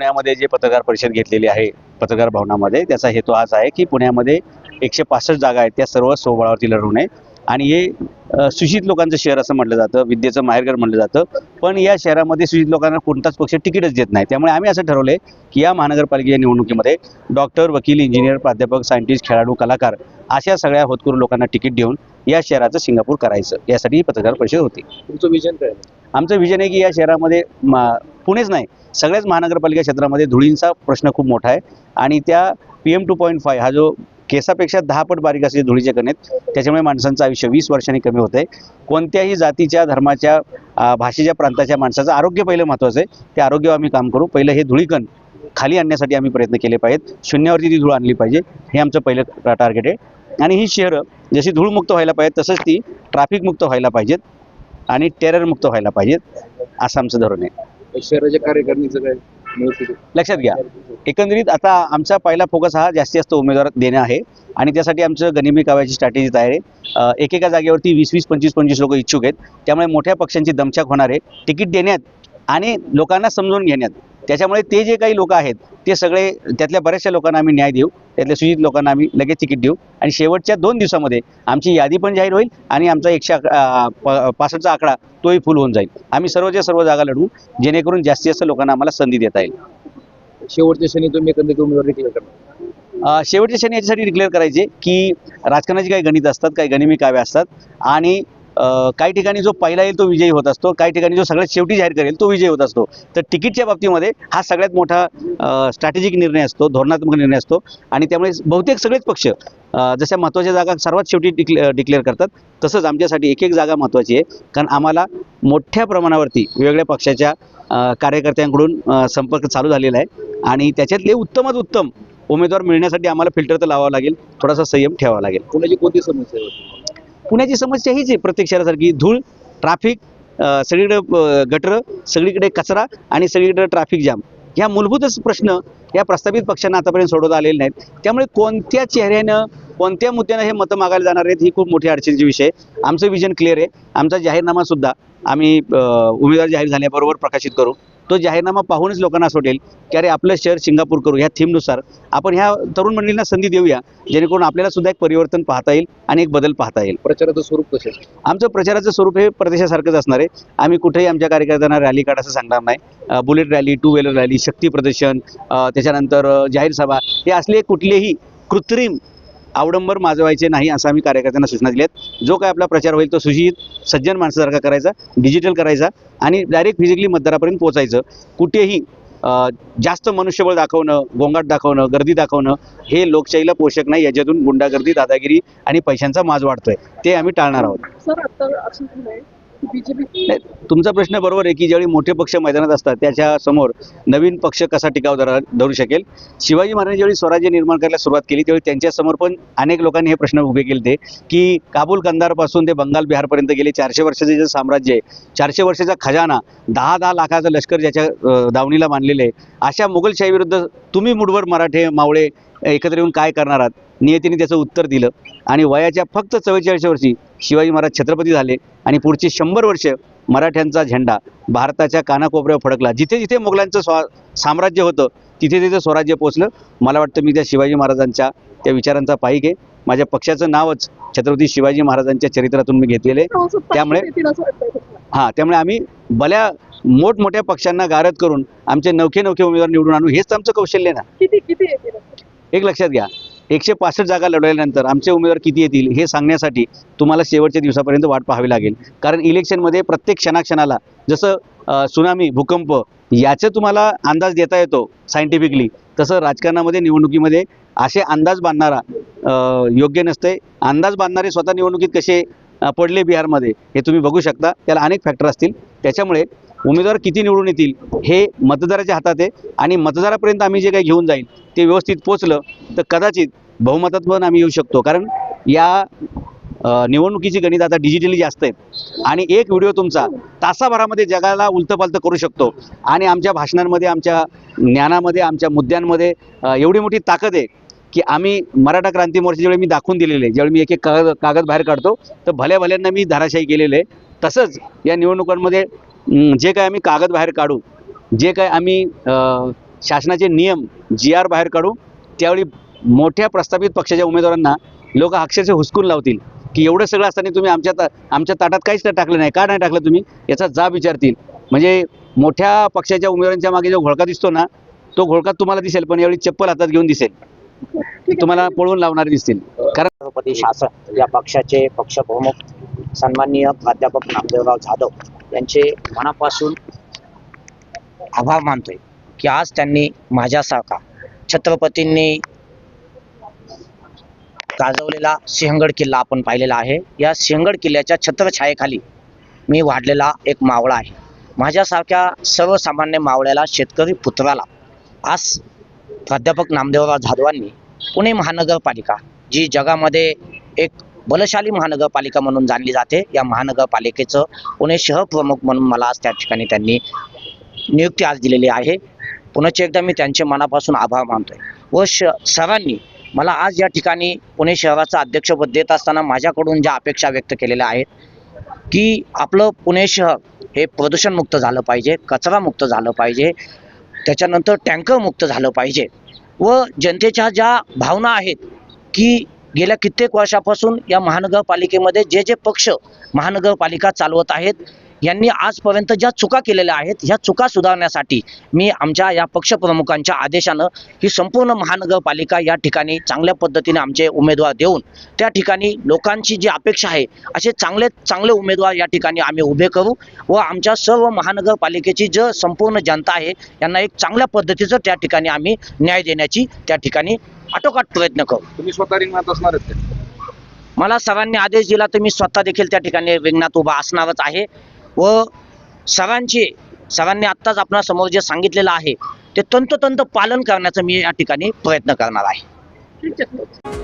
पुण्यामध्ये जे पत्रकार परिषद घेतलेली आहे पत्रकार भवनामध्ये त्याचा हेतू हाच आहे की पुण्यामध्ये एकशे पासष्ट जागा आहेत त्या सर्व सोबळावरती लढवणे आणि हे अ, सुशिक्षित लोकांचं शहर असं म्हटलं जातं विद्येचं माहेरघर म्हटलं जातं. पण या शहरामध्ये सुशिक्षित लोकांना कोणताच पक्ष तिकीटच देत नाही. त्यामुळे आम्ही असं ठरवलं की या महानगरपालिकेच्या निवडणुकीमध्ये डॉक्टर वकील इंजिनियर प्राध्यापक सायंटिस्ट खेळाडू कलाकार अशा सगळ्या होतकरू लोकांना तिकीट देऊन या शहराचं सिंगापूर करायचं. यासाठी पत्रकार परिषद होती. तुमचं विजन काय? आमचं विजन आहे की या शहरामध्ये पुणेच नाही. सगळ्याच महानगरपालिका क्षेत्रामध्ये धुळींचा प्रश्न खूप मोठा आहे. आणि त्या P M two point five हा जो केसापेक्षा दहा पट बारीक असते धुळीचे कणेत त्याच्यामुळे माणसांचं आयुष्य वीस वर्षांनी कमी होतं आहे कोणत्याही जातीच्या धर्माच्या भाषेच्या प्रांताच्या माणसाचं आरोग्य पहिलं महत्त्वाचं आहे. त्या आरोग्यावर आम्ही काम करू. पहिलं हे धुळीकण खाली आणण्यासाठी आम्ही प्रयत्न केले पाहिजेत. शून्यावरती ती धूळ आणली पाहिजे. हे आमचं पहिलं टार्गेट आहे. आणि ही शहरं जशी धूळमुक्त व्हायला पाहिजेत तसंच ती ट्रॅफिकमुक्त व्हायला पाहिजेत. आणि टेररमुक्त व्हायला पाहिजेत. असं आमचं धोरण आहे. शहराच्या कार्यकारिणीचं काय व्यवस्थित लक्षात घ्या. एकंदरीत आता आमचा पहिला फोकस हा जास्तीत जास्त उमेदवार देणं आहे. आणि त्यासाठी आमचं गनिमी काव्याची स्ट्रॅटेजी तयार आहे. अ, एकेका जागेवरती वीस वीस पंचवीस पंचवीस लोक इच्छुक आहेत. त्यामुळे मोठ्या पक्षांची दमछाक होणार आहे. तिकीट देण्यात आणि लोकांना समजून घेण्यात त्याच्यामुळे ते जे काही लोक आहेत ते सगळे त्यातल्या बऱ्याचशा लोकांना आम्ही न्याय देऊ त्यातल्या सुजित लोकांना आम्ही लगेच तिकीट देऊ आणि शेवटच्या दोन दिवसामध्ये आमची यादी पण जाहीर होईल आणि आमचा एकशे पासष्टचा आकडा तोही फुल होऊन जाईल. आम्ही सर्वच्या सर्व जागा लढवू जेणेकरून जास्तीत जास्त लोकांना आम्हाला संधी देता येईल. शेवटच्या क्षणी तुम्ही एकंदरीत उमेदवार डिक्लेअर करणार. शेवटच्या क्षणी याच्यासाठी डिक्लेअर करायचे की राजकारणाची काही गणित असतात काही गनिमी काव्य असतात आणि काही ठिकाणी जो पहिला येईल तो विजयी होत असतो काही ठिकाणी जो सगळ्यात शेवटी जाहीर करेल तो विजयी होत असतो. तर तिकीटच्या बाबतीमध्ये हा सगळ्यात मोठा स्ट्रॅटेजिक निर्णय असतो धोरणात्मक निर्णय असतो. आणि त्यामुळे बहुतेक सगळेच पक्ष जशा महत्त्वाच्या जागा सर्वात शेवटी डिक्ले डिक्लेअर करतात तसंच आमच्यासाठी एक एक जागा महत्त्वाची आहे. कारण आम्हाला मोठ्या प्रमाणावरती वेगवेगळ्या पक्षाच्या कार्यकर्त्यांकडून संपर्क चालू झालेला आहे. आणि त्याच्यातले उत्तमात उत्तम उमेदवार मिळण्यासाठी आम्हाला फिल्टर तर लावावं लागेल थोडासा संयम ठेवावा लागेल. कोणाची कोणती समस्या पुण्याची समस्या हीच आहे प्रत्येक शहरासारखी धूळ ट्रॅफिक सगळीकडे गटरं सगळीकडे कचरा आणि सगळीकडे ट्रॅफिक जाम ह्या मूलभूतच प्रश्न या प्रस्तावित पक्षांना आतापर्यंत सोडवता आलेले नाहीत. त्यामुळे कोणत्या चेहऱ्यानं कोणत्या मुद्द्यानं हे मतं मागायला जाणार आहेत ही खूप मोठी अडचणीची विषय आहे. आमचं विजन क्लिअर आहे. आमचा जाहीरनामा सुद्धा आम्ही उमेदवार जाहीर झाल्याबरोबर प्रकाशित करू. तो जाहीरनामा पाहूनच लोकांना असं वाटेल की अरे आपलं शहर सिंगापूर करू ह्या थीमनुसार आपण ह्या तरुण मंडळींना संधी देऊया जेणेकरून आपल्याला सुद्धा एक परिवर्तन पाहता येईल आणि एक बदल पाहता येईल. प्रचाराचं स्वरूप कसं आहे? आमचं प्रचाराचं स्वरूप हे प्रदेशासारखंच असणार आहे. आम्ही कुठेही आमच्या कार्यकर्त्यांना रॅली काढायचं सांगणार नाही. Bullet rally two wheeler rally शक्ती प्रदर्शन त्याच्यानंतर जाहीर सभा हे असले कुठलेही कृत्रिम आवडंबर माजवायचे नाही असं आम्ही कार्यकर्त्यांना सूचना दिल्या आहेत जो काय आपला प्रचार होईल तो सुशिक्षित सज्जन माणसासारखा करायचा डिजिटल करायचा आणि डायरेक्ट फिजिकली मतदारापर्यंत पोहोचायचं. कुठेही जास्त मनुष्यबळ दाखवणं गोंगाट दाखवणं गर्दी दाखवणं हे लोकशाहीला पोषक नाही. याच्यातून गुंडागर्दी दादागिरी आणि पैशांचा माज वाढतोय. ते आम्ही टाळणार आहोत. तुमचा प्रश्न बरोबर आहे की ज्यावेळी मोठे पक्ष मैदानात असतात त्याच्यासमोर नवीन पक्ष कसा टिकाव धरू शकेल? शिवाजी महाराजांनी ज्यावेळी स्वराज्य निर्माण करायला सुरुवात केली त्यावेळी त्यांच्यासमोर पण अनेक लोकांनी हे प्रश्न उभे केले ते की काबूल कंदारपासून ते बंगाल बिहारपर्यंत गेले. चारशे वर्षाचे जे साम्राज्य आहे चारशे वर्षाचा खजाना दहा दहा लाखाचं लष्कर ज्याच्या दावणीला मानलेले आहे. अशा मुघलशाहीविरुद्ध तुम्ही मुठभर मराठे मावळे एकत्र येऊन काय करणार आहात? नियतीने त्याचं उत्तर दिलं. आणि वयाच्या फक्त चव्वेचाळीस वर्षी शिवाजी महाराज छत्रपती झाले आणि पुढची शंभर वर्ष मराठ्यांचा झेंडा भारताच्या कानाकोपऱ्यावर फडकला. जिथे जिथे मुघलांचं स्वा साम्राज्य होतं तिथे तिथे स्वराज्य पोचलं. मला वाटतं मी त्या शिवाजी महाराजांच्या त्या विचारांचा पाईक आहे. माझ्या पक्षाचं नावच छत्रपती शिवाजी महाराजांच्या चरित्रातून मी घेतलेलं त्यामुळे-? हां त्यामुळे आम्ही भल्या मोठमोठ्या पक्षांना गारद करून आमचे नवखे नवखे उमेदवार निवडून आणू हेच आमचं कौशल्य ना. किती किती? एक लक्षात घ्या. एकशे पासष्ट जागा लढवल्यानंतर आमचे उमेदवार किती येतील हे सांगण्यासाठी तुम्हाला शेवटच्या दिवसापर्यंत वाट पाहावी लागेल. कारण इलेक्शनमध्ये प्रत्येक क्षणाक्षणाला जसं सुनामी भूकंप याचं तुम्हाला अंदाज देता येतो सायंटिफिकली तसं राजकारणामध्ये निवडणुकीमध्ये असे अंदाज बांधणारा योग्य नसते. अंदाज बांधणारे स्वतः निवडणुकीत कसे पडले बिहारमध्ये हे तुम्ही बघू शकता. त्याला अनेक फॅक्टर असतील. त्याच्यामुळे उमेदवार किती निवडून येतील हे मतदाराच्या हातात आहे. आणि मतदारापर्यंत आम्ही जे काही घेऊन जाईल ते व्यवस्थित पोचलं तर कदाचित बहुमतात पण आम्ही येऊ शकतो. कारण या निवडणुकीची गणित आता डिजिटली जास्त आहेत. आणि एक व्हिडिओ तुमचा तासाभरामध्ये जगाला उलतपालतं करू शकतो. आणि आमच्या भाषणांमध्ये आमच्या ज्ञानामध्ये आमच्या मुद्द्यांमध्ये एवढी मोठी ताकद आहे की आम्ही मराठा क्रांती मोर्चा ज्यावेळी मी दाखवून दिलेले आहे. ज्यावेळी मी एक एक कागद कागद बाहेर काढतो तर भल्या भल्यांना मी धाराशाही केलेले आहे. तसंच या निवडणुकांमध्ये जे काय आम्ही कागद बाहेर काढू जे काय आम्ही शासनाचे नियम जी आर बाहेर काढू त्यावेळी मोठ्या प्रस्थापित पक्षाच्या उमेदवारांना लोक अक्षरशः हुसकून लावतील की एवढं सगळं असताना तुम्ही आमच्या ता आमच्या ताटात काहीच टाकलं नाही. का नाही टाकलं तुम्ही? याचा जाब विचारतील. म्हणजे मोठ्या पक्षाच्या उमेदवारांच्या मागे जो घोळका दिसतो ना तो घोळका तुम्हाला दिसेल पण यावेळी चप्पल हातात घेऊन दिसेल. तुम्हाला पळवून लावणारे दिसतील. कारण शासन या पक्षाचे पक्षप्रमुख सन्माननीय प्राध्यापक नामदेवराव जाधव यांचे मनापासून आभार मानतोय की आज त्यांनी माझ्यासारखा छत्रपतींनी गाजवलेला सिंहगड किल्ला आपण पाहिलेला आहे. या सिंहगड किल्ल्याच्या छत्रछायेखाली मी वाढलेला एक मावळा आहे. माझ्यासारख्या सर्वसामान्य मावळ्याला शेतकरी पुत्राला आज प्राध्यापक नामदेवराव जाधवांनी पुणे महानगरपालिका जी जगामध्ये एक बलशाली महानगरपालिका म्हणून जाणली जाते. या महानगरपालिकेचं पुणे शहर प्रमुख म्हणून मला आज त्या ठिकाणी त्यांनी नियुक्ती आज दिलेली आहे. पुन्हा एकदा मी त्यांचे मनापासून आभार मानतोय. व श सरांनी मला आज या ठिकाणी पुणे शहराचं अध्यक्षपद देत असताना माझ्याकडून ज्या अपेक्षा व्यक्त केलेल्या आहेत की आपलं पुणे शहर हे प्रदूषणमुक्त झालं पाहिजे कचरामुक्त झालं पाहिजे त्याच्यानंतर टँकर मुक्त झालं पाहिजे. व जनतेच्या ज्या भावना आहेत की गेल्या कित्येक वर्षापासून या महानगरपालिकेमध्ये जे जे पक्ष महानगरपालिका चालवत आहेत यांनी आजपर्यंत ज्या चुका केलेल्या आहेत ह्या चुका सुधारण्यासाठी मी आमच्या या पक्षप्रमुखांच्या आदेशानं ही संपूर्ण महानगरपालिका या ठिकाणी चांगल्या पद्धतीने आमचे उमेदवार देऊन त्या ठिकाणी लोकांची जी अपेक्षा आहे असे चांगले चांगले उमेदवार या ठिकाणी आम्ही उभे करू व आमच्या सर्व महानगरपालिकेची जो संपूर्ण जनता आहे यांना एक चांगल्या पद्धतीचं त्या ठिकाणी आम्ही न्याय देण्याची त्या ठिकाणी आटोकाट प्रयत्न करू तुम्ही स्वतः रिंगणात असणार? मला सर्वांनी आदेश दिला तर मी स्वतः देखील त्या ठिकाणी रिंगणात उभा असणारच आहे व सरांचे सरांनी आत्ताच आपल्यासमोर जे सांगितलेलं आहे ते तंतोतंत पालन करण्याचा मी या ठिकाणी प्रयत्न करणार आहे ठीक आहे.